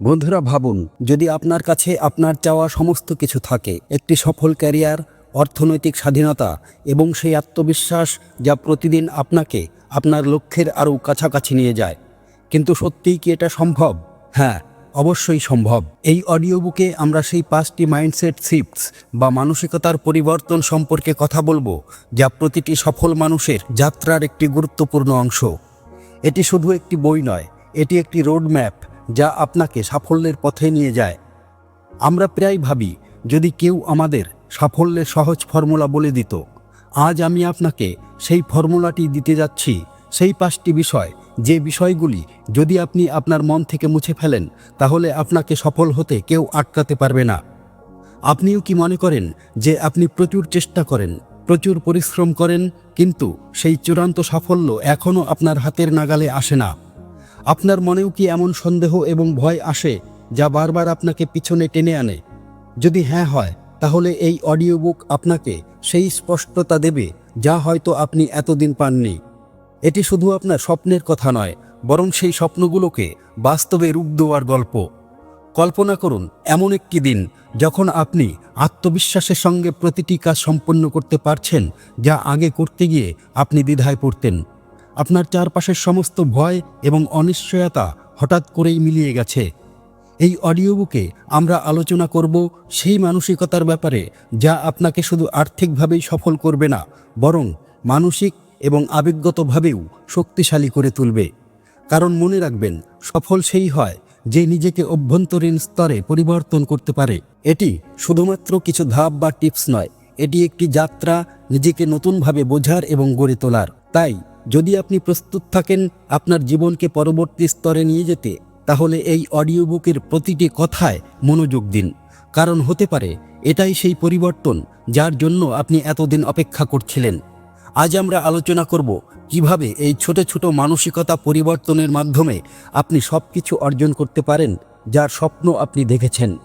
বন্ধুরা, ভাবুন, যদি আপনার কাছে আপনার চাওয়া সমস্ত কিছু থাকে, একটি সফল ক্যারিয়ার, অর্থনৈতিক স্বাধীনতা এবং সেই আত্মবিশ্বাস যা প্রতিদিন আপনাকে আপনার লক্ষ্যের আরও কাছাকাছি নিয়ে যায়, কিন্তু সত্যিই কি এটা সম্ভব? হ্যাঁ অবশ্যই সম্ভব। এই অডিও বুকে আমরা সেই পাঁচটি মাইন্ডসেট শিফটস বা মানসিকতার পরিবর্তন সম্পর্কে কথা বলব, যা প্রতিটি সফল মানুষের যাত্রার একটি গুরুত্বপূর্ণ অংশ। এটি শুধু একটি বই নয়, এটি একটি রোড ম্যাপ যা আপনাকে সাফল্যের পথে নিয়ে যায়। আমরা প্রায় ভাবি, যদি কেউ আমাদের সাফল্যের সহজ ফর্মুলা বলে দিত, আজ আমি আপনাকে সেই ফর্মুলাটি দিতে যাচ্ছি, সেই পাঁচটি বিষয়, যে বিষয়গুলি যদি আপনি আপনার মন থেকে মুছে ফেলেন, তাহলে আপনাকে সফল হতে কেউ আটকাতে পারবে না। আপনিও কি মনে করেন যে আপনি প্রচুর চেষ্টা করেন, প্রচুর পরিশ্রম করেন, কিন্তু সেই চূড়ান্ত সাফল্য এখনও আপনার হাতের নাগালে আসে না? আপনার মনেও কি এমন সন্দেহ এবং ভয় আসে যা বারবার আপনাকে পিছনে টেনে আনে? যদি হ্যাঁ হয়, তাহলে এই অডিও বুক আপনাকে সেই স্পষ্টতা দেবে যা হয়তো আপনি এতদিন পাননি। এটি শুধু আপনার স্বপ্নের কথা নয়, বরং সেই স্বপ্নগুলোকে বাস্তবে রূপ দেওয়ার গল্প। কল্পনা করুন, এমন একটি দিন যখন আপনি আত্মবিশ্বাসের সঙ্গে প্রতিটি কাজ সম্পন্ন করতে পারছেন যা আগে করতে গিয়ে আপনি দ্বিধায় পড়তেন। আপনার চারপাশের সমস্ত ভয় এবং অনিশ্চয়তা হঠাৎ করেই মিলিয়ে গেছে। এই অডিও বুকে আমরা আলোচনা করব সেই মানসিকতার ব্যাপারে যা আপনাকে শুধু আর্থিকভাবেই সফল করবে না, বরং মানসিক এবং আবেগগতভাবেও শক্তিশালী করে তুলবে। কারণ মনে রাখবেন, সফল সেই হয় যে নিজেকে অভ্যন্তরীণ স্তরে পরিবর্তন করতে পারে। এটি শুধুমাত্র কিছু ধাপ বা টিপস নয়, এটি একটি যাত্রা নিজেকে নতুনভাবে বোঝার এবং গড়ে তোলার। তাই যদি আপনি প্রস্তুত থাকেন আপনার জীবনকে পরবর্তী স্তরে নিয়ে যেতে, তাহলে এই অডিও বুকের প্রতিটি কথায় মনোযোগ দিন। কারণ হতে পারে, এটাই সেই পরিবর্তন যার জন্য আপনি এতদিন অপেক্ষা করছিলেন। আজ আমরা আলোচনা করব কীভাবে এই ছোট ছোট মানসিকতা পরিবর্তনের মাধ্যমে আপনি সব কিছু অর্জন করতে পারেন যার স্বপ্ন আপনি দেখেছেন।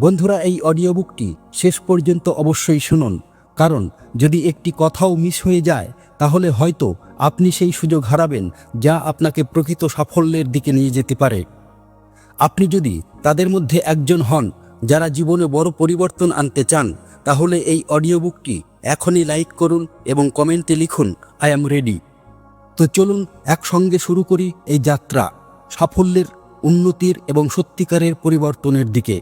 বন্ধুরা, এই অডিও বুকটি শেষ পর্যন্ত অবশ্যই শুনুন। কারণ যদি একটি কথাও মিস হয়ে যায় তাহলে হয়তো আপনি সেই সুযোগ হারাবেন যা আপনাকে প্রকৃত সাফল্যের দিকে নিয়ে যেতে পারে। আপনি যদি তাদের মধ্যে একজন হন যারা জীবনে বড় পরিবর্তন আনতে চান, তাহলে এই অডিও বুকটি এখনই লাইক করুন এবং কমেন্টে লিখুন, আই অ্যাম রেডি। তো চলুন একসঙ্গে শুরু করি এই যাত্রা সাফল্যের, উন্নতির এবং সত্যিকারের পরিবর্তনের দিকে।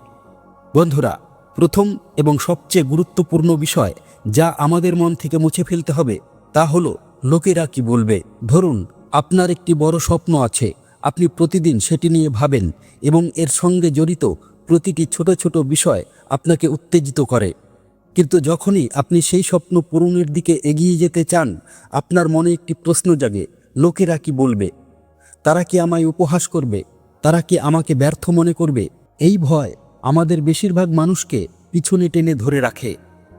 বন্ধুরা, প্রথম এবং সবচেয়ে গুরুত্বপূর্ণ বিষয় যা আমাদের মন থেকে মুছে ফেলতে হবে তা হলো, লোকেরা কি বলবে? ধরুন, আপনার একটি বড় স্বপ্ন আছে, আপনি প্রতিদিন সেটি নিয়ে ভাবেন এবং এর সঙ্গে জড়িত প্রতিটি ছোট ছোট বিষয় আপনাকে উত্তেজিত করে। কিন্তু যখনই আপনি সেই স্বপ্ন পূরণের দিকে এগিয়ে যেতে চান, আপনার মনে একটি প্রশ্ন জাগে, লোকেরা কি বলবে? তারা কি আমায় উপহাস করবে? তারা কি আমাকে ব্যর্থ মনে করবে? এই ভয় আমাদের বেশিরভাগ মানুষকে পিছনে টেনে ধরে রাখে।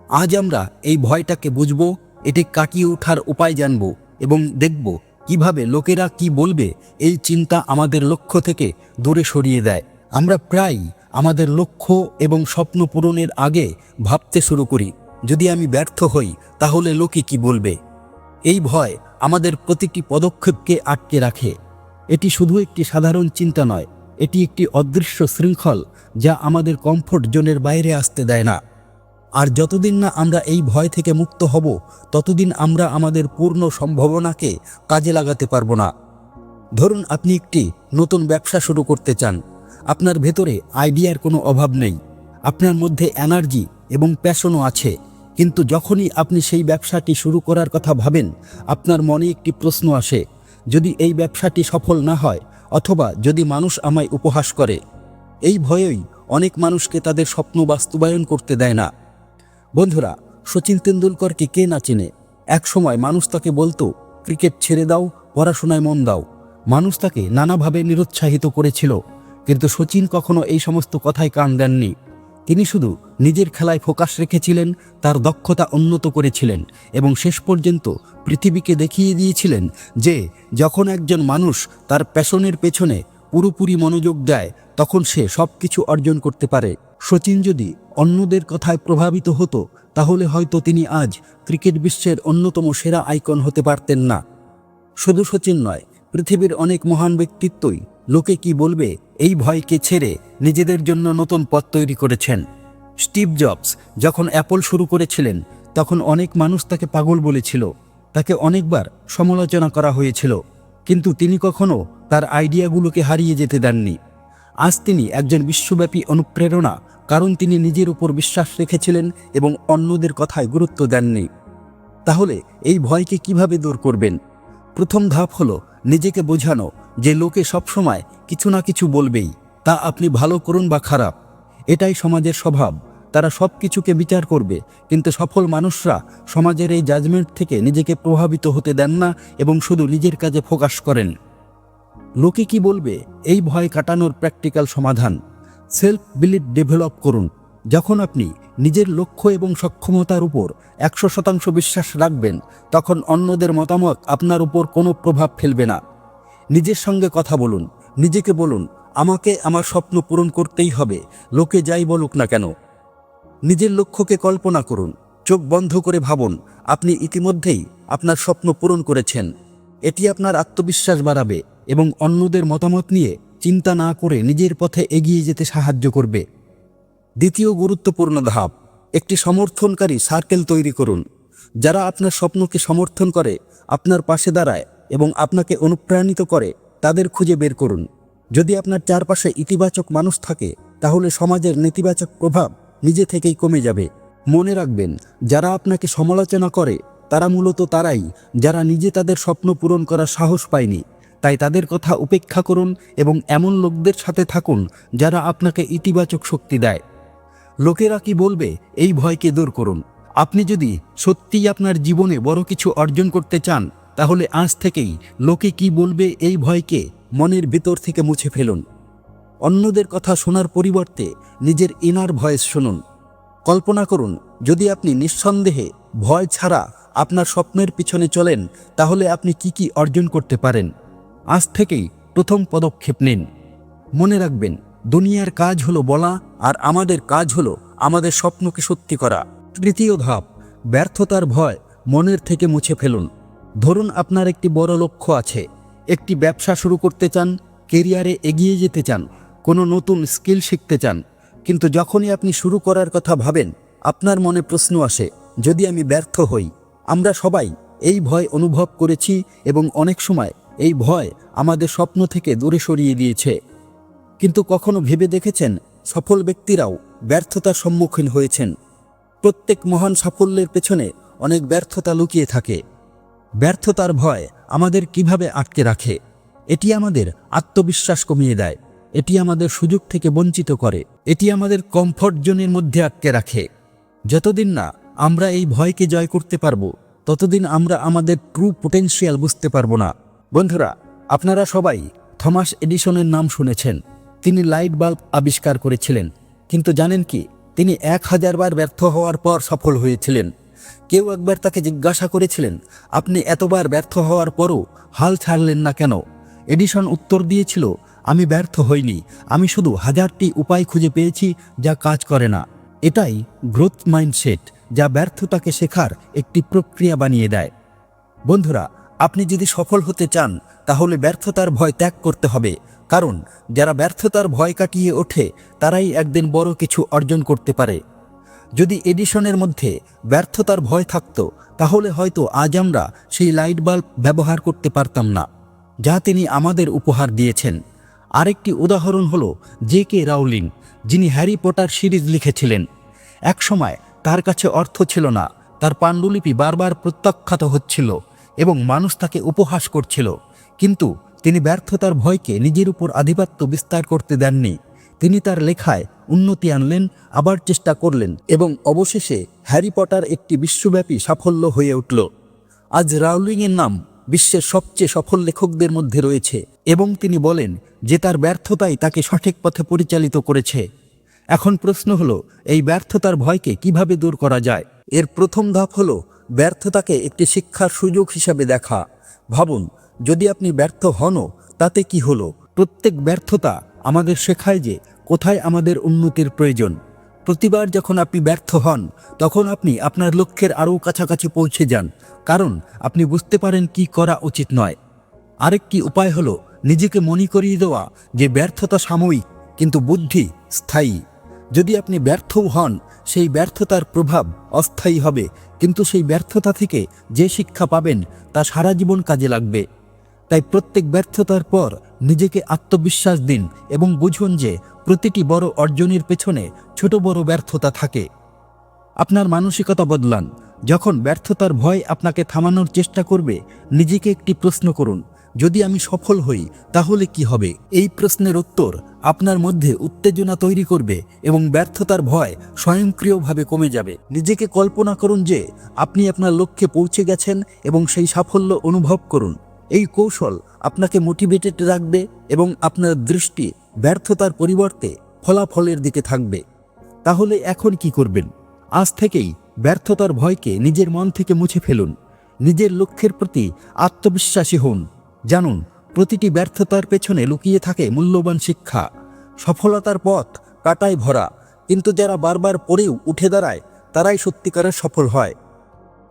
আজ আমরা এই ভয়টাকে বুঝব এটি কাটিয়ে ওঠার উপায় জানব এবং দেখব কীভাবে লোকেরা কি বলবে, এই চিন্তা আমাদের লক্ষ্য থেকে দূরে সরিয়ে দেয়। আমরা প্রায় আমাদের লক্ষ্য এবং স্বপ্ন পূরণের আগে ভাবতে শুরু করি। যদি আমি ব্যর্থ হই, তাহলে লোকে কি বলবে? এই ভয় আমাদের প্রতিটি পদক্ষেপকে আটকে রাখে। এটি শুধু একটি সাধারণ চিন্তা নয়, এটি একটি অদৃশ্য শৃঙ্খল যা আমাদের কমফোর্ট জোনের বাইরে আসতে দেয় না। আর যতদিন না আমরা এই ভয় থেকে মুক্ত হব, ততদিন আমরা আমাদের পূর্ণ সম্ভাবনাকে কাজে লাগাতে পারব না। ধরুন আপনি একটি নতুন ব্যবসা শুরু করতে চান। আপনার ভেতরে আইডিয়ার কোনো অভাব নেই। আপনার মধ্যে এনার্জি এবং প্যাশনও আছে। কিন্তু যখনই আপনি সেই ব্যবসাটি শুরু করার কথা ভাবেন, আপনার মনে একটি প্রশ্ন আসে, যদি এই ব্যবসাটি সফল না হয় অথবা যদি মানুষ আমায় উপহাস করে। এই ভয়েই অনেক মানুষকে তাদের স্বপ্ন বাস্তবায়ন করতে দেয় না। বন্ধুরা, সচিন তেন্ডুলকরকে কে না চেনে? এক সময় মানুষ তাকে বলতো, ক্রিকেট ছেড়ে দাও, পড়াশোনায় মন দাও। মানুষ তাকে নানাভাবে নিরুৎসাহিত করেছিল, কিন্তু সচিন কখনো এই সমস্ত কথায় কান দেননি। তিনি শুধু নিজের খেলায় ফোকাস রেখেছিলেন, তার দক্ষতা উন্নত করেছিলেন এবং শেষ পর্যন্ত পৃথিবীকে দেখিয়ে দিয়েছিলেন যে, যখন একজন মানুষ তার প্যাশনের পেছনে পুরোপুরি মনোযোগ দেয় তখন সে সব কিছু অর্জন করতে পারে। সচিন যদি অন্যদের কথায় প্রভাবিত হতো, তাহলে হয়তো তিনি আজ ক্রিকেট বিশ্বের অন্যতম সেরা আইকন হতে পারতেন না। শুধু সচিন নয়, পৃথিবীর অনেক মহান ব্যক্তিত্বই লোকে কি বলবে, এই ভয়কে ছেড়ে নিজেদের জন্য নতুন পথ তৈরি করেছেন। স্টিভ জবস যখন অ্যাপল শুরু করেছিলেন, তখন অনেক মানুষ তাকে পাগল বলেছিল। তাকে অনেকবার সমালোচনা করা হয়েছিল। কিন্তু তিনি কখনো তার আইডিয়াগুলোকে হারিয়ে যেতে দেননি। আজ তিনি একজন বিশ্বব্যাপী অনুপ্রেরণা, কারণ তিনি নিজের উপর বিশ্বাস রেখেছিলেন এবং অন্যদের কথায় গুরুত্ব দেননি। তাহলে এই ভয়কে কীভাবে দূর করবেন? প্রথম ধাপ হলো নিজেকে বোঝানো যে লোকে সবসময় কিছু না কিছু বলবেই, তা আপনি ভালো করুন বা খারাপ। এটাই সমাজের স্বভাব। তারা সব কিছুকে বিচার করবে, কিন্তু সফল মানুষরা সমাজের এই জাজমেন্ট থেকে নিজেকে প্রভাবিত হতে দেন না এবং শুধু নিজের কাজে ফোকাস করেন। লোকে কি বলবে? এই ভয় কাটানোর প্র্যাকটিক্যাল সমাধান। সেলফ বিলিভ ডেভেলপ করুন। যখন আপনি নিজের লক্ষ্য এবং সক্ষমতার উপর একশো শতাংশ বিশ্বাস রাখবেন, তখন অন্যদের মতামত আপনার উপর কোনো প্রভাব ফেলবে না। নিজের সঙ্গে কথা বলুন। নিজেকে বলুন, আমাকে আমার স্বপ্ন পূরণ করতেই হবে। লোকে যাই বলুক না কেন। নিজের লক্ষ্যকে কল্পনা করুন। চোখ বন্ধ করে ভাবুন, আপনি ইতিমধ্যেই আপনার স্বপ্ন পূরণ করেছেন। এটি আপনার আত্মবিশ্বাস বাড়াবে। এবং অন্যদের মতামত নিয়ে চিন্তা না করে নিজের পথে এগিয়ে যেতে সাহায্য করবে। দ্বিতীয় গুরুত্বপূর্ণ ধাপ, একটি সমর্থনকারী সার্কেল তৈরি করুন। যারা আপনার স্বপ্নকে সমর্থন করে, আপনার পাশে দাঁড়ায় এবং আপনাকে অনুপ্রাণিত করে, তাদের খুঁজে বের করুন। যদি আপনার চারপাশে ইতিবাচক মানুষ থাকে, তাহলে সমাজের নেতিবাচক প্রভাব নিজে থেকেই কমে যাবে। মনে রাখবেন, যারা আপনাকে সমালোচনা করে, তারা মূলত তারাই, যারা নিজে তাদের স্বপ্ন পূরণ করার সাহস পায়নি। তাই তাদের কথা উপেক্ষা করুন এবং এমন লোকদের সাথে থাকুন যারা আপনাকে ইতিবাচক শক্তি দেয়। লোকেরা কি বলবে, এই ভয়কে দূর করুন। আপনি যদি সত্যিই আপনার জীবনে বড় কিছু অর্জন করতে চান, তাহলে আজ থেকেই লোকে কি বলবে, এই ভয়কে মনের ভেতর থেকে মুছে ফেলুন। অন্যদের কথা শোনার পরিবর্তে নিজের ইনার ভয়েস শুনুন। কল্পনা করুন, যদি আপনি নিঃসন্দেহে ভয় ছাড়া আপনার স্বপ্নের পিছনে চলেন, তাহলে আপনি কি কি অর্জন করতে পারেন? আজ থেকেই প্রথম পদক্ষেপ নিন। মনে রাখবেন, দুনিয়ার কাজ হলো বলা আর আমাদের কাজ হলো আমাদের স্বপ্নকে সত্যি করা। তৃতীয় ধাপ, ব্যর্থতার ভয় মনের থেকে মুছে ফেলুন। ধরুন আপনার একটি বড় লক্ষ্য আছে, একটি ব্যবসা শুরু করতে চান, কেরিয়ারে এগিয়ে যেতে চান, কোনো নতুন স্কিল শিখতে চান, কিন্তু যখনই আপনি শুরু করার কথা ভাবেন, আপনার মনে প্রশ্ন আসে, যদি আমি ব্যর্থ হই? আমরা সবাই এই ভয় অনুভব করেছি এবং অনেক সময় এই ভয় আমাদের স্বপ্ন থেকে দূরে সরিয়ে দিয়েছে। কিন্তু কখনো ভেবে দেখেছেন, সফল ব্যক্তিরাও ব্যর্থতার সম্মুখীন হয়েছেন। প্রত্যেক মহান সাফল্যের পেছনে অনেক ব্যর্থতা লুকিয়ে থাকে। ব্যর্থতার ভয় আমাদের কীভাবে আটকে রাখে? এটি আমাদের আত্মবিশ্বাস কমিয়ে দেয়। এটি আমাদের সুযোগ থেকে বঞ্চিত করে। এটি আমাদের কমফর্ট জোনের মধ্যে আটকে রাখে। যতদিন না আমরা এই ভয়কে জয় করতে পারব, ততদিন আমরা আমাদের ট্রু পোটেনশিয়াল বুঝতে পারব না। বন্ধুরা, আপনারা সবাই থমাস এডিসনের নাম শুনেছেন। তিনি লাইট বাল্ব আবিষ্কার করেছিলেন, কিন্তু জানেন কি, তিনি এক হাজার বার ব্যর্থ হওয়ার পর সফল হয়েছিলেন। কেউ একবার তাকে জিজ্ঞাসা করেছিলেন, আপনি এতবার ব্যর্থ হওয়ার পরও হাল ছাড়লেন না কেন? এডিসন উত্তর দিয়েছিল, আমি ব্যর্থ হইনি, আমি শুধু হাজারটি উপায় খুঁজে পেয়েছি যা কাজ করে না। এটাই গ্রোথ মাইন্ডসেট, যা ব্যর্থতাকে শেখার একটি প্রক্রিয়া বানিয়ে দেয়। বন্ধুরা আপনি যদি সফল হতে চান, তাহলে ব্যর্থতার ভয় ত্যাগ করতে হবে। কারণ, যারা ব্যর্থতার ভয় কাটিয়ে ওঠে, তারাই একদিন বড় কিছু অর্জন করতে পারে। যদি এডিশনের মধ্যে ব্যর্থতার ভয় থাকতো, তাহলে হয়তো আজ আমরা সেই লাইট বাল্ব ব্যবহার করতে পারতাম না, যা তিনি আমাদের উপহার দিয়েছেন। আরেকটি উদাহরণ হলো জে কে রাউলিং, যিনি হ্যারি পটার সিরিজ লিখেছিলেন। একসময় তার কাছে অর্থ ছিল না, তার পাণ্ডুলিপি বারবার প্রত্যাখ্যাত হচ্ছিল। এবং মানুষ তাকে উপহাস করছিল। কিন্তু তিনি ব্যর্থতার ভয়কে নিজের উপর আধিপত্য বিস্তার করতে দেননি। তিনি তার লেখায় উন্নতি আনলেন, আবার চেষ্টা করলেন এবং অবশেষে হ্যারি পটার একটি বিশ্বব্যাপী সাফল্য হয়ে উঠল। আজ রাউলিংয়ের নাম বিশ্বের সবচেয়ে সফল লেখকদের মধ্যে রয়েছে এবং তিনি বলেন যে তার ব্যর্থতাই তাকে সঠিক পথে পরিচালিত করেছে। এখন প্রশ্ন হলো, এই ব্যর্থতার ভয়কে কীভাবে দূর করা যায়? এর প্রথম ধাপ হলো ব্যর্থতাকে একটি শিক্ষার সুযোগ হিসাবে দেখা। ভাবুন, যদি আপনি ব্যর্থ হনও, তাতে কি হলো? প্রত্যেক ব্যর্থতা আমাদের শেখায় যে কোথায় আমাদের উন্নতির প্রয়োজন। প্রতিবার যখন আপনি ব্যর্থ হন, তখন আপনি আপনার লক্ষ্যের আরও কাছাকাছি পৌঁছে যান, কারণ আপনি বুঝতে পারেন কি করা উচিত নয়। আরেকটি উপায় হলো, নিজেকে মনে করিয়ে দেওয়া যে ব্যর্থতা সাময়িক, কিন্তু বুদ্ধি স্থায়ী। যদি আপনি ব্যর্থও হন, সেই ব্যর্থতার প্রভাব অস্থায়ী হবে। কিন্তু সেই ব্যর্থতা থেকে যে শিক্ষা পাবেন, তা সারা জীবন কাজে লাগবে। তাই প্রত্যেক ব্যর্থতার পর নিজেকে আত্মবিশ্বাস দিন এবং বুঝুন যে প্রতিটি বড় অর্জনের পেছনে ছোট বড় ব্যর্থতা থাকে। আপনার মানসিকতা বদলান। যখন ব্যর্থতার ভয় আপনাকে থামানোর চেষ্টা করবে, নিজেকে একটি প্রশ্ন করুন। যদি আমি সফল হই, তাহলে কি হবে? এই প্রশ্নের উত্তর আপনার মধ্যে উত্তেজনা তৈরি করবে এবং ব্যর্থতার ভয় স্বয়ংক্রিয়ভাবে কমে যাবে। নিজেকে কল্পনা করুন যে আপনি আপনার লক্ষ্যে পৌঁছে গেছেন এবং সেই সাফল্য অনুভব করুন। এই কৌশল আপনাকে মোটিভেটেড রাখবে এবং আপনার দৃষ্টি ব্যর্থতার পরিবর্তে ফলাফলের দিকে থাকবে। তাহলে এখন কি করবেন? আজ থেকেই ব্যর্থতার ভয়কে নিজের মন থেকে মুছে ফেলুন। নিজের লক্ষ্যের প্রতি আত্মবিশ্বাসী হন। জানুন, প্রতিটি ব্যর্থতার পেছনে লুকিয়ে থাকে মূল্যবান শিক্ষা। সফলতার পথ কাটায় ভরা, কিন্তু যারা বারবার পরেও উঠে দাঁড়ায়, তারাই সত্যিকারের সফল হয়।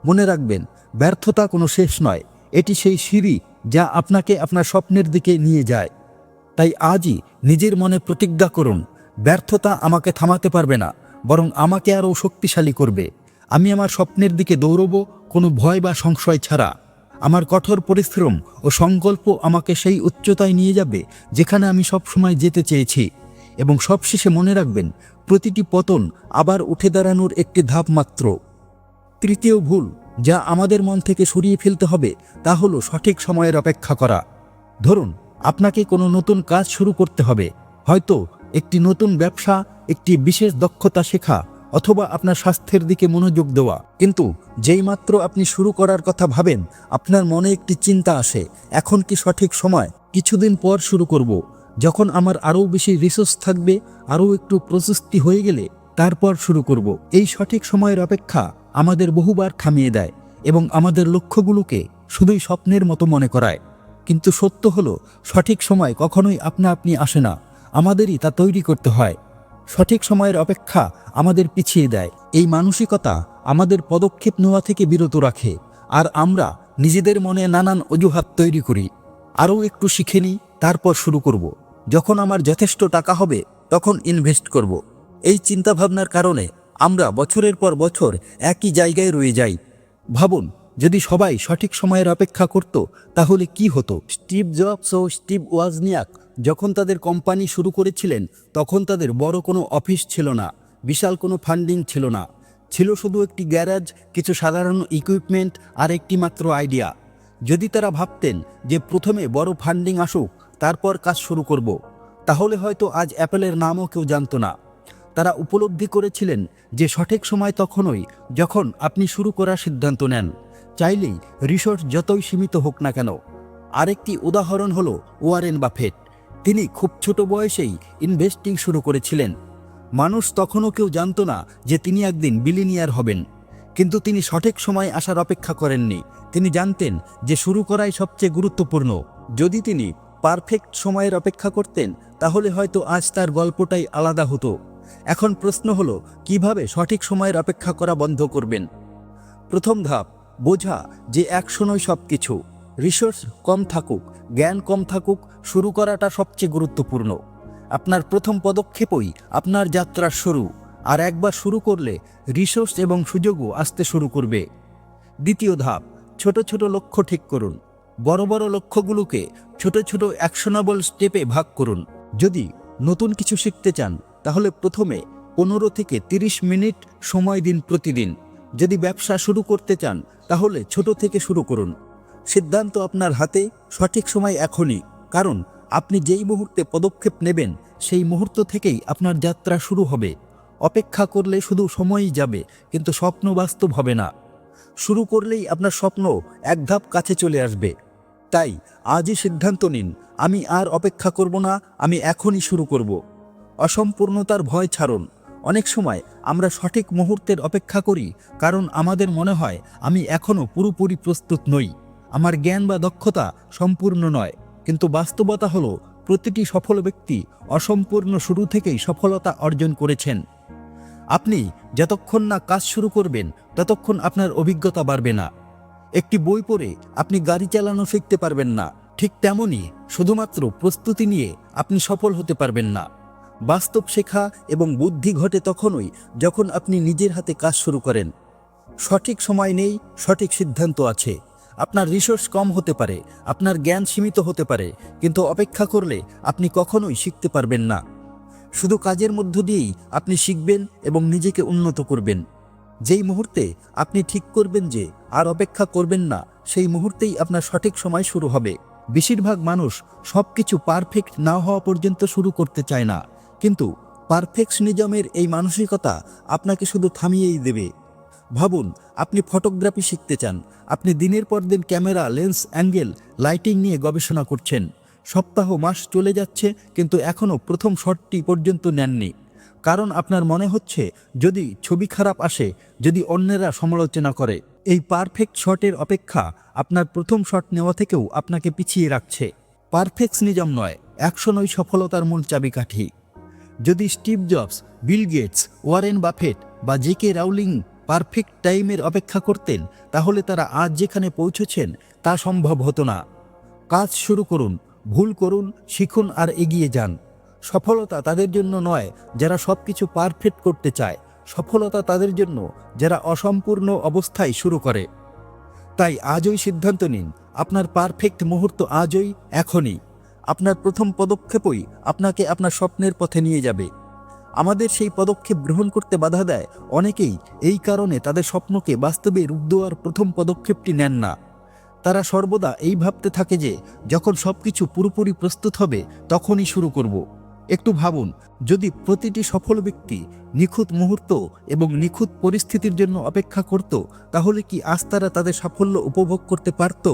মনে রাখবেন, ব্যর্থতা কোনো শেষ নয়, এটি সেই সিঁড়ি যা আপনাকে আপনার স্বপ্নের দিকে নিয়ে যায়। তাই আজই নিজের মনে প্রতিজ্ঞা করুন, ব্যর্থতা আমাকে থামাতে পারবে না, বরং আমাকে আরও শক্তিশালী করবে। আমি আমার স্বপ্নের দিকে দৌড়ব, কোনো ভয় বা সংশয় ছাড়া। আমার কঠোর পরিশ্রম ও সংকল্প আমাকে সেই উচ্চতায় নিয়ে যাবে যেখানে আমি সবসময় যেতে চেয়েছি। এবং সবশেষে মনে রাখবেন, প্রতিটি পতন আবার উঠে দাঁড়ানোর একটি ধাপ মাত্র। তৃতীয় ভুল যা আমাদের মন থেকে সরিয়ে ফেলতে হবে, তা হলো সঠিক সময়ের অপেক্ষা করা। ধরুন, আপনাকে কোনো নতুন কাজ শুরু করতে হবে। হয়তো একটি নতুন ব্যবসা, একটি বিশেষ দক্ষতা শেখা অথবা আপনার স্বাস্থ্যের দিকে মনোযোগ দেওয়া। কিন্তু যেইমাত্র আপনি শুরু করার কথা ভাবেন, আপনার মনে একটি চিন্তা আসে, এখন কি সঠিক সময়? কিছুদিন পর শুরু করব। যখন আমার আরও বেশি রিসোর্স থাকবে, আরও একটু প্রশস্তি হয়ে গেলে, তারপর শুরু করব। এই সঠিক সময়ের অপেক্ষা আমাদের বহুবার থামিয়ে দেয় এবং আমাদের লক্ষ্যগুলোকে শুধুই স্বপ্নের মতো মনে করায়। কিন্তু সত্য হলো, সঠিক সময় কখনোই আপনা আপনি আসে না। আমাদেরই তা তৈরি করতে হয়। সঠিক সময়ের অপেক্ষা আমাদের পিছিয়ে দেয় এই মানসিকতা আমাদের পদক্ষেপ নেওয়া থেকে বিরত রাখে আর আমরা নিজেদের মনে নানান অজুহাত তৈরি করি আরও একটু শিখে নিই, তারপর শুরু করব। যখন আমার যথেষ্ট টাকা হবে, তখন ইনভেস্ট করব। এই চিন্তাভাবনার কারণে আমরা বছরের পর বছর একই জায়গায় রয়ে যাই ভাবুন যদি সবাই সঠিক সময়ের অপেক্ষা করত, তাহলে কি হতো? স্টিভ জবস ও স্টিভ ওয়াজনিয়াক যখন তাদের কোম্পানি শুরু করেছিলেন, তখন তাদের বড় কোনো অফিস ছিল না, বিশাল কোনো ফান্ডিং ছিল না। ছিল শুধু একটি গ্যারাজ, কিছু সাধারণ ইকুইপমেন্ট আর একটি মাত্র আইডিয়া। যদি তারা ভাবতেন যে প্রথমে বড় ফান্ডিং আসুক, তারপর কাজ শুরু করব, তাহলে হয়তো আজ অ্যাপেলের নামও কেউ জানতো না। তারা উপলব্ধি করেছিলেন যে সঠিক সময় তখনই যখন আপনি শুরু করার সিদ্ধান্ত নেন। চাইলেই রিসোর্স যতই সীমিত হোক না কেন। আরেকটি উদাহরণ হলো ওয়ারেন বাফেট। তিনি খুব ছোট বয়সেই ইনভেস্টিং শুরু করেছিলেন। মানুষ তখনও কেউ জানত না যে তিনি একদিন বিলিনিয়ার হবেন। কিন্তু তিনি সঠিক সময় আসার অপেক্ষা করেননি। তিনি জানতেন যে শুরু করাই সবচেয়ে গুরুত্বপূর্ণ। যদি তিনি পারফেক্ট সময়ের অপেক্ষা করতেন, তাহলে হয়তো আজ তার গল্পটাই আলাদা হতো। এখন প্রশ্ন হলো, কীভাবে সঠিক সময়ের অপেক্ষা করা বন্ধ করবেন? প্রথম ধাপ বোঝা যে একশোনই সব কিছু রিসোর্স কম থাকুক, জ্ঞান কম থাকুক, শুরু করাটা সবচেয়ে গুরুত্বপূর্ণ। আপনার প্রথম পদক্ষেপই আপনার যাত্রার শুরু। আর একবার শুরু করলে রিসোর্স এবং সুযোগও আসতে শুরু করবে। দ্বিতীয় ধাপ, ছোট ছোট লক্ষ্য ঠিক করুন। বড় বড় লক্ষ্যগুলোকে ছোট ছোট অ্যাকশনাবল স্টেপে ভাগ করুন। যদি নতুন কিছু শিখতে চান, তাহলে প্রথমে পনেরো থেকে তিরিশ মিনিট সময় দিন প্রতিদিন। যদি ব্যবসা শুরু করতে চান, তাহলে ছোট থেকে শুরু করুন। সিদ্ধান্ত আপনার হাতে, সঠিক সময় এখনই। কারণ, আপনি যেই মুহূর্তে পদক্ষেপ নেবেন, সেই মুহূর্ত থেকেই আপনার যাত্রা শুরু হবে। অপেক্ষা করলে শুধু সময়ই যাবে, কিন্তু স্বপ্ন বাস্তব হবে না। শুরু করলেই আপনার স্বপ্ন এক ধাপ কাছে চলে আসবে। তাই, আজই সিদ্ধান্ত নিন, আমি আর অপেক্ষা করব না, আমি এখনই শুরু করব। অসম্পূর্ণতার ভয় ছাড়ুন। অনেক সময় আমরা সঠিক মুহূর্তের অপেক্ষা করি, কারণ আমাদের মনে হয় আমি এখনও পুরোপুরি প্রস্তুত নই। আমার জ্ঞান বা দক্ষতা সম্পূর্ণ নয়, কিন্তু বাস্তবতা হলো প্রতিটি সফল ব্যক্তি অসম্পূর্ণ শুরু থেকেই সফলতা অর্জন করেছেন। আপনি যতক্ষণ না কাজ শুরু করবেন, ততক্ষণ আপনার অভিজ্ঞতা বাড়বে না। একটি বই পড়ে আপনি গাড়ি চালানো শিখতে পারবেন না, ঠিক তেমনই শুধুমাত্র প্রস্তুতি নিয়ে আপনি সফল হতে পারবেন না। বাস্তব শেখা এবং বুদ্ধি ঘটে তখনই যখন আপনি নিজের হাতে কাজ শুরু করেন। সঠিক সময় নেই, সঠিক সিদ্ধান্ত আছে। আপনার রিসোর্স কম হতে পারে, আপনার জ্ঞান সীমিত হতে পারে, কিন্তু অপেক্ষা করলে আপনি কখনোই শিখতে পারবেন না। শুধু কাজের মধ্য দিয়েই আপনি শিখবেন এবং নিজেকে উন্নত করবেন। যেই মুহূর্তে আপনি ঠিক করবেন যে আর অপেক্ষা করবেন না, সেই মুহূর্তেই আপনার সঠিক সময় শুরু হবে। বেশিরভাগ মানুষ সব কিছু পারফেক্ট না হওয়া পর্যন্ত শুরু করতে চায় না। কিন্তু পারফেকশনিজমের এই মানসিকতা আপনাকে শুধু থামিয়েই দেবে। ভাবুন, আপনি ফটোগ্রাফি শিখতে চান, আপনি দিনের পর দিন ক্যামেরা, লেন্স, অ্যাঙ্গেল, লাইটিং নিয়ে গবেষণা করছেন। সপ্তাহ, মাস চলে যাচ্ছে, কিন্তু এখনও প্রথম শটটি পর্যন্ত নেননি। কারণ আপনার মনে হচ্ছে, যদি ছবি খারাপ আসে, যদি অন্যেরা সমালোচনা করে, এই পারফেক্ট শটের অপেক্ষা আপনার প্রথম শট নেওয়া থেকেও আপনাকে পিছিয়ে রাখছে। পারফেকশনিজম নয় অ্যাকশনই সফলতার মূল চাবিকাঠি। যদি Steve Jobs, Bill Gates, Warren Buffett বা জে কে রাউলিং পারফেক্ট টাইমের অপেক্ষা করতেন, তাহলে তারা আজ যেখানে পৌঁছেছেন তা সম্ভব হতো না। কাজ শুরু করুন, ভুল করুন, শিখুন আর এগিয়ে যান। সফলতা তাদের জন্য নয়, যারা সব কিছু পারফেক্ট করতে চায়। সফলতা তাদের জন্য, যারা অসম্পূর্ণ অবস্থায় শুরু করে। তাই আজই সিদ্ধান্ত নিন, আপনার পারফেক্ট মুহূর্ত আজই, এখনই। আপনার প্রথম পদক্ষেপই আপনাকে আপনার স্বপ্নের পথে নিয়ে যাবে। আমাদের সেই পদক্ষেপ গ্রহণ করতে বাধা দেয়। অনেকেই এই কারণে তাদের স্বপ্নকে বাস্তবে রূপ দেওয়ার প্রথম পদক্ষেপটি নেন না। তারা সর্বদা এই ভাবতে থাকে যে, যখন সব কিছু পুরোপুরি প্রস্তুত হবে, তখনই শুরু করব। একটু ভাবুন, যদি প্রতিটি সফল ব্যক্তি নিখুঁত মুহূর্ত এবং নিখুঁত পরিস্থিতির জন্য অপেক্ষা করত, তাহলে কি আজ তারা তাদের সাফল্য উপভোগ করতে পারত?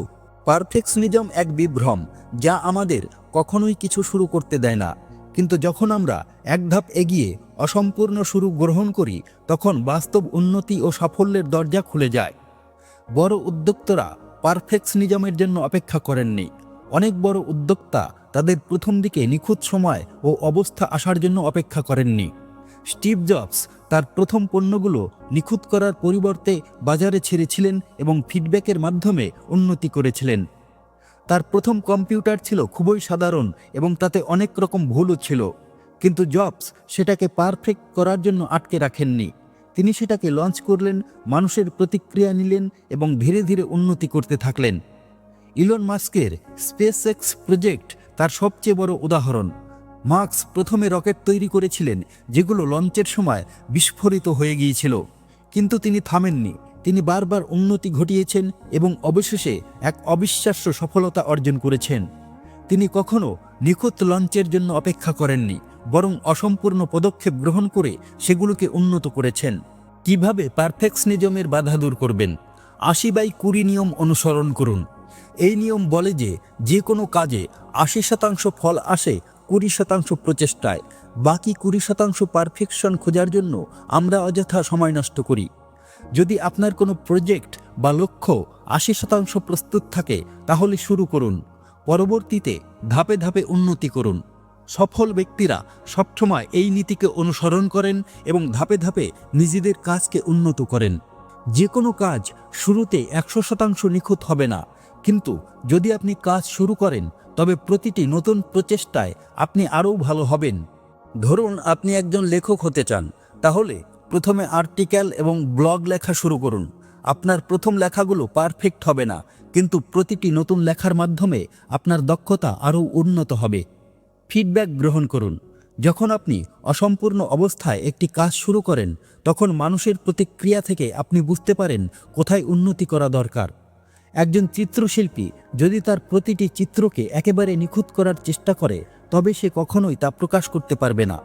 পারফেকশনিজম এক বিভ্রম, যা আমাদের কখনোই কিছু শুরু করতে দেয় না। কিন্তু যখন আমরা এক ধাপ এগিয়ে অসম্পূর্ণ শুরু গ্রহণ করি, তখন বাস্তব উন্নতি ও সাফল্যের দরজা খুলে যায়। বড় উদ্যোক্তরা পারফেকশনিজমের জন্য অপেক্ষা করেননি। অনেক বড় উদ্যোক্তা তাদের প্রথম দিকে নিখুঁত সময় ও অবস্থা আসার জন্য অপেক্ষা করেননি। স্টিভ জবস তার প্রথম পণ্যগুলো নিখুঁত করার পরিবর্তে বাজারে ছেড়েছিলেন এবং ফিডব্যাকের মাধ্যমে উন্নতি করেছিলেন। তার প্রথম কম্পিউটার ছিল খুবই সাধারণ এবং তাতে অনেক রকম ভুলও ছিল। কিন্তু জবস সেটাকে পারফেক্ট করার জন্য আটকে রাখেননি। তিনি সেটাকে লঞ্চ করলেন, মানুষের প্রতিক্রিয়া নিলেন এবং ধীরে ধীরে উন্নতি করতে থাকলেন। ইলন মাস্কের স্পেস এক্স প্রজেক্ট তার সবচেয়ে বড় উদাহরণ। মার্কস প্রথমে রকেট তৈরি করেছিলেন, যেগুলো লঞ্চের সময় বিস্ফোরিত হয়ে গিয়েছিল। কিন্তু তিনি থামেননি। তিনি বারবার উন্নতি ঘটিয়েছেন এবং অবশেষে এক অবিশ্বাস্য সফলতা অর্জন করেছেন। তিনি কখনো নিখুঁত লঞ্চের জন্য অপেক্ষা করেননি, বরং অসম্পূর্ণ পদক্ষেপ গ্রহণ করে সেগুলোকে উন্নত করেছেন। কীভাবে পারফেকশনিজমের বাধা দূর করবেন? আশি বাই কুড়ি নিয়ম অনুসরণ করুন। এই নিয়ম বলে যে যে কোনো কাজে আশি শতাংশ ফল আসে কুড়ি শতাংশ প্রচেষ্টায়, বাকি কুড়ি শতাংশ পারফেকশন খোঁজার জন্য আমরা অযথা সময় নষ্ট করি। যদি আপনার কোনো প্রজেক্ট বা লক্ষ্য আশি শতাংশ প্রস্তুত থাকে, তাহলে শুরু করুন। পরবর্তীতে ধাপে ধাপে উন্নতি করুন। সফল ব্যক্তিরা সবসময় এই নীতিকে অনুসরণ করেন এবং ধাপে ধাপে নিজেদের কাজকে উন্নত করেন। যে কোনো কাজ শুরুতে একশো শতাংশ নিখুঁত হবে না। কিন্তু যদি আপনি কাজ শুরু করেন, তবে প্রতিটি নতুন প্রচেষ্টায় আপনি আরও ভালো হবেন। ধরুন আপনি একজন লেখক হতে চান, তাহলে প্রথমে আর্টিকেল এবং ব্লগ লেখা শুরু করুন। আপনার প্রথম লেখাগুলো পারফেক্ট হবে না, কিন্তু প্রতিটি নতুন লেখার মাধ্যমে আপনার দক্ষতা আরও উন্নত হবে। ফিডব্যাক গ্রহণ করুন। যখন আপনি অসম্পূর্ণ অবস্থায় একটি কাজ শুরু করেন, তখন মানুষের প্রতিক্রিয়া থেকে আপনি বুঝতে পারেন কোথায় উন্নতি করা দরকার। একজন চিত্রশিল্পী যদি তার প্রতিটি চিত্রকে একেবারে নিখুঁত করার চেষ্টা করে, তবে সে কখনোই তা প্রকাশ করতে পারবে না।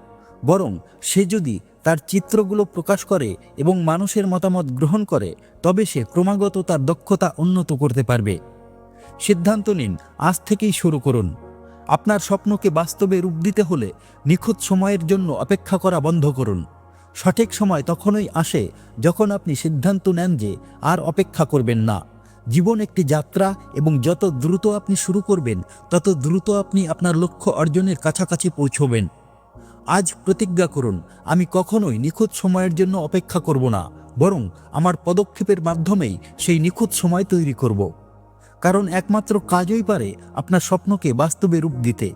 বরং সে যদি তার চিত্রগুলো প্রকাশ করে এবং মানুষের মতামত গ্রহণ করে, তবে সে ক্রমাগত তার দক্ষতা উন্নত করতে পারবে। সিদ্ধান্ত নিন, আজ থেকেই শুরু করুন। আপনার স্বপ্নকে বাস্তবে রূপ দিতে হলে নিখুঁত সময়ের জন্য অপেক্ষা করা বন্ধ করুন। সঠিক সময় তখনই আসে যখন আপনি সিদ্ধান্ত নেন যে আর অপেক্ষা করবেন না। জীবন একটি যাত্রা এবং যত দ্রুত আপনি শুরু করবেন, তত দ্রুত আপনি আপনার লক্ষ্য অর্জনের কাছাকাছি পৌঁছবেন। আজ প্রতিজ্ঞা করুন, আমি কখনোই নিখুঁত সময়ের জন্য অপেক্ষা করব না, বরং আমার পদক্ষেপের মাধ্যমেই সেই নিখুঁত সময় তৈরি করব। কারণ একমাত্র কাজই পারে আপনার স্বপ্নকে বাস্তবে রূপ দিতে।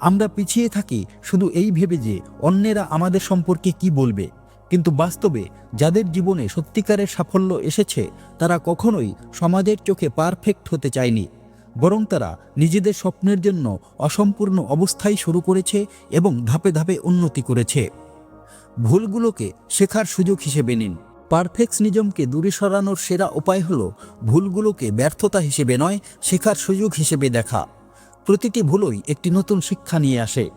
আমরা পিছিয়ে থাকি শুধু এই ভেবে যে অন্যেরা আমাদের সম্পর্কে কি বলবে। কিন্তু বাস্তবে যাদের জীবনে সত্যিকারের সাফল্য এসেছে, তারা কখনোই সমাজের চোখে পারফেক্ট হতে চায়নি। বরং তারা নিজেদের স্বপ্নের জন্য অসম্পূর্ণ অবস্থায় শুরু করেছে এবং ধাপে ধাপে উন্নতি করেছে। ভুলগুলোকে শেখার সুযোগ হিসেবে নিন। পারফেকশনিজমকে দূরে সরানোর সেরা উপায় হলো ভুলগুলোকে ব্যর্থতা হিসেবে নয়, শেখার সুযোগ হিসেবে দেখা। প্রতিটি ভুলই একটি নতুন শিক্ষা নিয়ে আসে।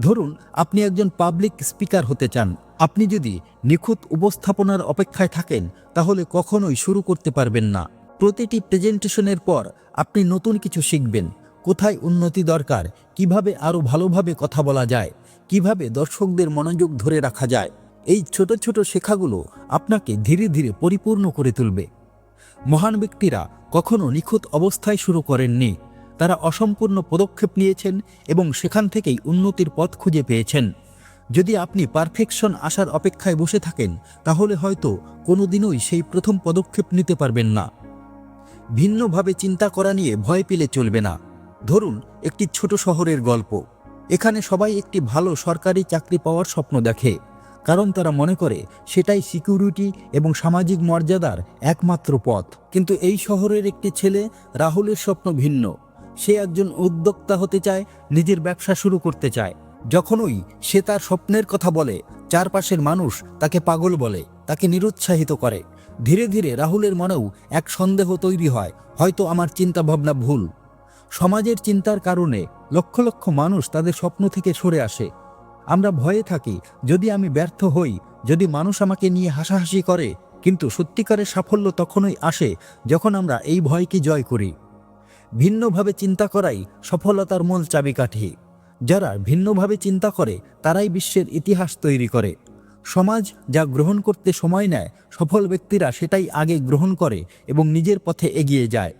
ধরুন, আপনি একজন পাবলিক স্পিকার হতে চান। আপনি যদি নিখুঁত উপস্থাপনার অপেক্ষায় থাকেন, তাহলে কখনোই শুরু করতে পারবেন না। প্রতিটি প্রেজেন্টেশনের পর আপনি নতুন কিছু শিখবেন। কোথায় উন্নতি দরকার? কীভাবে আরও ভালোভাবে কথা বলা যায়? কীভাবে দর্শকদের মনোযোগ ধরে রাখা যায়? এই ছোট ছোট শেখাগুলো আপনাকে ধীরে ধীরে পরিপূর্ণ করে তুলবে। মহান ব্যক্তিরা কখনো নিখুঁত অবস্থায় শুরু করেননি। তারা অসম্পূর্ণ পদক্ষেপ নিয়েছেন এবং সেখান থেকেই উন্নতির পথ খুঁজে পেয়েছেন। যদি আপনি পারফেকশন আসার অপেক্ষায় বসে থাকেন, তাহলে হয়তো কোনোদিনই সেই প্রথম পদক্ষেপ নিতে পারবেন না। ভিন্নভাবে চিন্তা করা নিয়ে ভয় পেলে চলবে না। ধরুন, একটি ছোট শহরের গল্প। এখানে সবাই একটি ভালো সরকারি চাকরি পাওয়ার স্বপ্ন দেখে। কারণ তারা মনে করে, সেটাই সিকিউরিটি এবং সামাজিক মর্যাদার একমাত্র পথ। কিন্তু এই শহরের একটি ছেলে রাহুলের স্বপ্ন ভিন্ন। সে একজন উদ্যোক্তা হতে চায়, নিজের ব্যবসা শুরু করতে চায়। যখনই সে তার স্বপ্নের কথা বলে, চারপাশের মানুষ তাকে পাগল বলে, তাকে নিরুৎসাহিত করে। ধীরে ধীরে রাহুলের মনেও এক সন্দেহ তৈরি হয়, হয়তো আমার চিন্তা ভাবনা ভুল। সমাজের চিন্তার কারণে লক্ষ লক্ষ মানুষ তাদের স্বপ্ন থেকে সরে আসে। আমরা ভয়ে থাকি, যদি আমি ব্যর্থ হই, যদি মানুষ আমাকে নিয়ে হাসাহাসি করে, কিন্তু সত্যিকারের সাফল্য তখনই আসে যখন আমরা এই ভয়কে জয় করি। ভিন্নভাবে চিন্তা করাই সফলতার মূল চাবিকাঠি। যারা ভিন্নভাবে চিন্তা করে, তারাই বিশ্বের ইতিহাস তৈরি করে। সমাজ যা গ্রহণ করতে সময় নেয়, সফল ব্যক্তিরা সেটাই আগে গ্রহণ করে এবং নিজের পথে এগিয়ে যায়।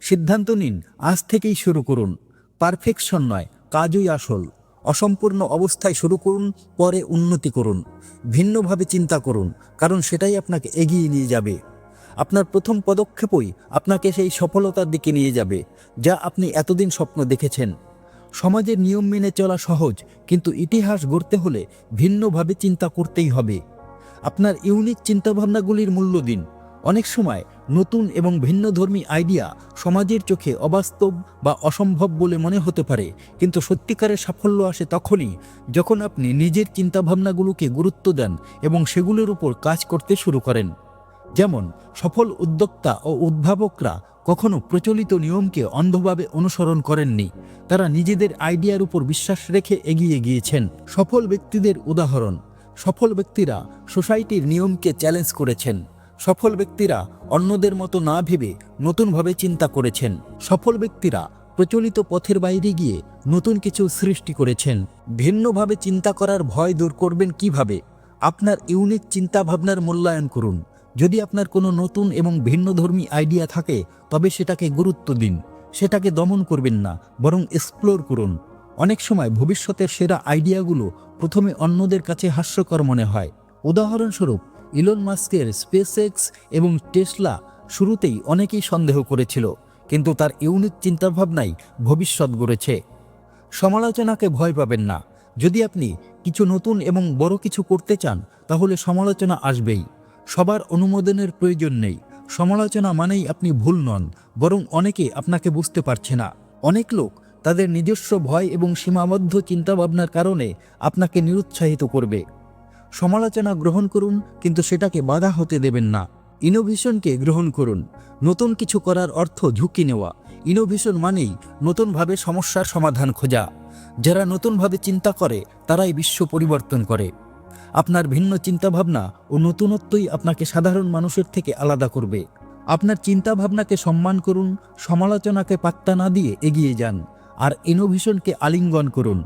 সিদ্ধান্ত নিন, আজ থেকেই শুরু করুন। পারফেকশন নয়, কাজই আসল। অসম্পূর্ণ অবস্থায় শুরু করুন, পরে উন্নতি করুন। ভিন্নভাবে চিন্তা করুন, কারণ সেটাই আপনাকে এগিয়ে নিয়ে যাবে। আপনার প্রথম পদক্ষেপই আপনাকে সেই সফলতার দিকে নিয়ে যাবে, যা আপনি এতদিন স্বপ্ন দেখেছেন। সমাজের নিয়ম মেনে চলা সহজ, কিন্তু ইতিহাস গড়তে হলে ভিন্নভাবে চিন্তা করতেই হবে। আপনার ইউনিক চিন্তাভাবনাগুলির মূল্য দিন। অনেক সময় নতুন এবং ভিন্নধর্মী আইডিয়া সমাজের চোখে অবাস্তব বা অসম্ভব বলে মনে হতে পারে, কিন্তু সত্যিকারের সাফল্য আসে তখনই যখন আপনি নিজের চিন্তাভাবনাগুলোকে গুরুত্ব দেন এবং সেগুলোর উপর কাজ করতে শুরু করেন। যেমন, সফল উদ্যোক্তা ও উদ্ভাবকরা কখনো প্রচলিত নিয়মকে অন্ধভাবে অনুসরণ করেননি। তারা নিজেদের আইডিয়ার উপর বিশ্বাস রেখে এগিয়ে গিয়েছেন। সফল ব্যক্তিদের উদাহরণ, সফল ব্যক্তিরা সোসাইটির নিয়মকে চ্যালেঞ্জ করেছেন। সফল ব্যক্তিরা অন্যদের মতো না ভেবে নতুনভাবে চিন্তা করেছেন। সফল ব্যক্তিরা প্রচলিত পথের বাইরে গিয়ে নতুন কিছু সৃষ্টি করেছেন। ভিন্নভাবে চিন্তা করার ভয় দূর করবেন কীভাবে? আপনার ইউনিক চিন্তাভাবনার মূল্যায়ন করুন। যদি আপনার কোনো নতুন এবং ভিন্নধর্মী আইডিয়া থাকে, তবে সেটাকে গুরুত্ব দিন। সেটাকে দমন করবেন না, বরং এক্সপ্লোর করুন। অনেক সময় ভবিষ্যতের সেরা আইডিয়াগুলো প্রথমে অন্যদের কাছে হাস্যকর মনে হয়। উদাহরণস্বরূপ, ইলন মাস্কের স্পেসএক্স এবং টেসলা শুরুতেই অনেকেই সন্দেহ করেছিল, কিন্তু তার ইউনিক চিন্তাভাবনাই ভবিষ্যৎ গড়েছে। সমালোচনাকে ভয় পাবেন না। যদি আপনি কিছু নতুন এবং বড় কিছু করতে চান, তাহলে সমালোচনা আসবেই। সবার অনুমোদনের প্রয়োজন নেই। সমালোচনা মানেই আপনি ভুল নন, বরং অনেকে আপনাকে বুঝতে পারছে না। অনেক লোক তাদের নিজস্ব ভয় এবং সীমাবদ্ধ চিন্তাভাবনার কারণে আপনাকে নিরুৎসাহিত করবে। সমালোচনা গ্রহণ করুন, কিন্তু সেটাকে বাধা হতে দেবেন না। ইনোভেশনকে গ্রহণ করুন। নতুন কিছু করার অর্থ ঝুঁকি নেওয়া। ইনোভেশন মানেই নতুনভাবে সমস্যার সমাধান খোঁজা। যারা নতুনভাবে চিন্তা করে, তারাই বিশ্ব পরিবর্তন করে। আপনার ভিন্ন চিন্তাভাবনা ও নতুনত্বই আপনাকে সাধারণ মানুষের থেকে আলাদা করবে। আপনার চিন্তাভাবনাকে সম্মান করুন, সমালোচনাকে পাত্তা না দিয়ে এগিয়ে যান, আর ইনোভেশনকে আলিঙ্গন করুন।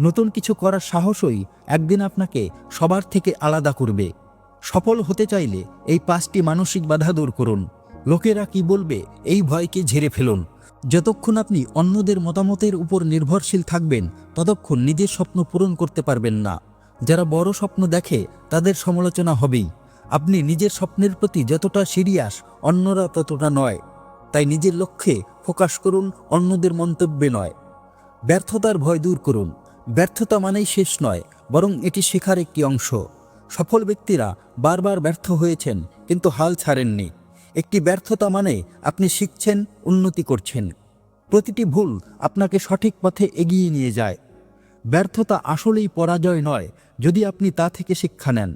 নতুন কিছু করার সাহসই একদিন আপনাকে সবার থেকে আলাদা করবে। সফল হতে চাইলে এই পাঁচটি মানসিক বাধা দূর করুন। লোকেরা কি বলবে এই ভয়কে ঝেড়ে ফেলুন। যতক্ষণ আপনি অন্যদের মতামতের উপর নির্ভরশীল থাকবেন, ততক্ষণ নিজের স্বপ্ন পূরণ করতে পারবেন না। যারা বড় স্বপ্ন দেখে তাদের সমালোচনা হবেই। আপনি নিজের স্বপ্নের প্রতি যতটা সিরিয়াস, অন্যরা ততটা নয়। তাই নিজের লক্ষ্যে ফোকাস করুন, অন্যদের মন্তব্যে নয়। ব্যর্থতার ভয় দূর করুন। ব্যর্থতা মানেই শেষ নয়, বরং এটি শেখার একটি অংশ। সফল ব্যক্তিরা বারবার ব্যর্থ হয়েছেন, কিন্তু হাল ছাড়েননি। একটি ব্যর্থতা মানে আপনি শিখছেন, উন্নতি করছেন। প্রতিটি ভুল আপনাকে সঠিক পথে এগিয়ে নিয়ে যায়। ব্যর্থতা আসলেই পরাজয় নয় যদি আপনি তা থেকে শিক্ষা নেন।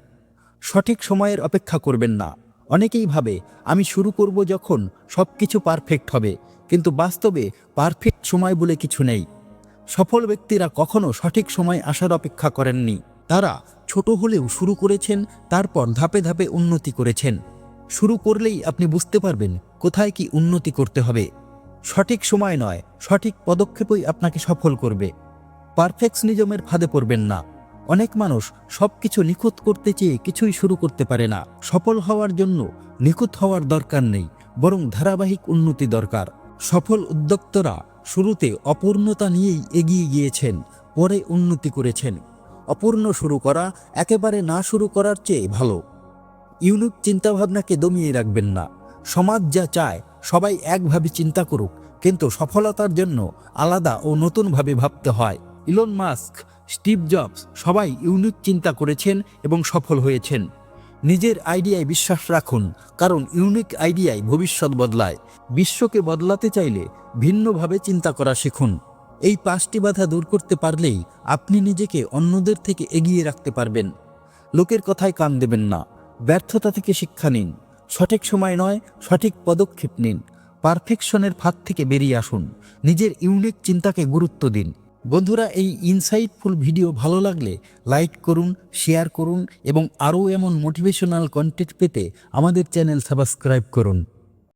সঠিক সময়ের অপেক্ষা করবেন না। অনেকেই ভাবে, আমি শুরু করব যখন সব কিছু পারফেক্ট হবে। কিন্তু বাস্তবে পারফেক্ট সময় বলে কিছু নেই। সফল ব্যক্তিরা কখনো সঠিক সময় আসার অপেক্ষা করেননি। তারা ছোট হলেও শুরু করেছেন, তারপর ধাপে ধাপে উন্নতি করেছেন। শুরু করলেই আপনি বুঝতে পারবেন কোথায় কি উন্নতি করতে হবে। সঠিক সময় নয়, সঠিক পদক্ষেপই আপনাকে সফল করবে। পারফেকশনিজমের ফাঁদে পড়বেন না। অনেক মানুষ সব কিছু নিখুঁত করতে চেয়ে কিছুই শুরু করতে পারে না। সফল হওয়ার জন্য নিখুঁত হওয়ার দরকার নেই, বরং ধারাবাহিক উন্নতি দরকার। সফল উদ্যোক্তরা শুরুতে অপূর্ণতা নিয়েই এগিয়ে গিয়েছেন, পরে উন্নতি করেছেন। অপূর্ণ শুরু করা, একেবারে না শুরু করার চেয়ে ভালো। ইউনিক চিন্তাভাবনাকে দমিয়ে রাখবেন না। সমাজ যা চায়, সবাই একভাবে চিন্তা করুক, কিন্তু সফলতার জন্য আলাদা ও নতুনভাবে ভাবতে হয়। ইলন মাস্ক স্টিভ জবস সবাই ইউনিক চিন্তা করেছেন এবং সফল হয়েছেন। নিজের আইডিয়ায় বিশ্বাস রাখুন, কারণ ইউনিক আইডিয়ায় ভবিষ্যৎ বদলায়। বিশ্বকে বদলাতে চাইলে ভিন্নভাবে চিন্তা করা শিখুন। এই পাঁচটি বাধা দূর করতে পারলেই আপনি নিজেকে অন্যদের থেকে এগিয়ে রাখতে পারবেন। লোকের কথায় কান দেবেন না। ব্যর্থতা থেকে শিক্ষা নিন। সঠিক সময় নয়, সঠিক পদক্ষেপ নিন। পারফেকশনের ফাঁদ থেকে বেরিয়ে আসুন। নিজের ইউনিক চিন্তাকে গুরুত্ব দিন। বন্ধুরা, এই ইনসাইটফুল ভিডিও ভালো লাগলে লাইক করুন শেয়ার করুন এবং আরও এমন মোটিভেশনাল কন্টেন্ট পেতে আমাদের চ্যানেল সাবস্ক্রাইব করুন।